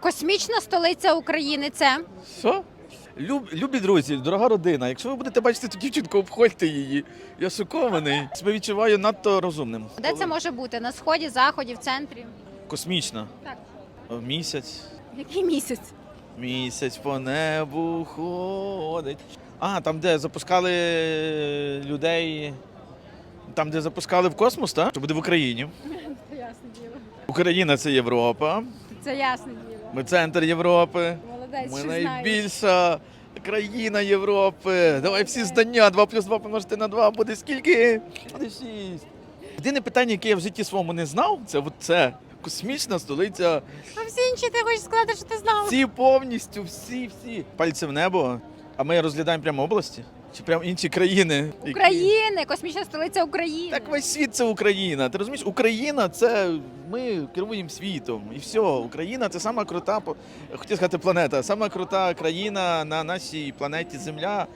Космічна столиця України це Що? Люб, любі друзі, дорога родина. Якщо ви будете бачити ту дівчинку, обходьте її. Я шокований. Себе відчуваю надто розумним. де це може бути? На сході, заході, в центрі? Космічно. Так. Місяць. Який місяць? Місяць по небу ходить. А, там, де запускали людей. Там, де запускали в космос, так? Що буде в Україні. Це ясне діло. Україна це Європа. Це ясне діло. Ми центр Європи. Молодець, Ми що найбільша країна Європи. Давай всі здання. 2 плюс 2 помножити на 2 буде скільки? Буде 6. Єдине питання, яке я в житті своєму не знав, це от це. Космічна столиця. А всі інші ти хочеш сказати, що ти знав? Всі повністю, всі, всі. Пальці в небо. А ми розглядаємо прямо області? Чи прям інші країни? які- України, космічна столиця України. Так весь світ це Україна. Ти розумієш, Україна це ми керуємо світом. І все, Україна це сама крута, хотів сказати, планета, сама крута країна на нашій планеті Земля.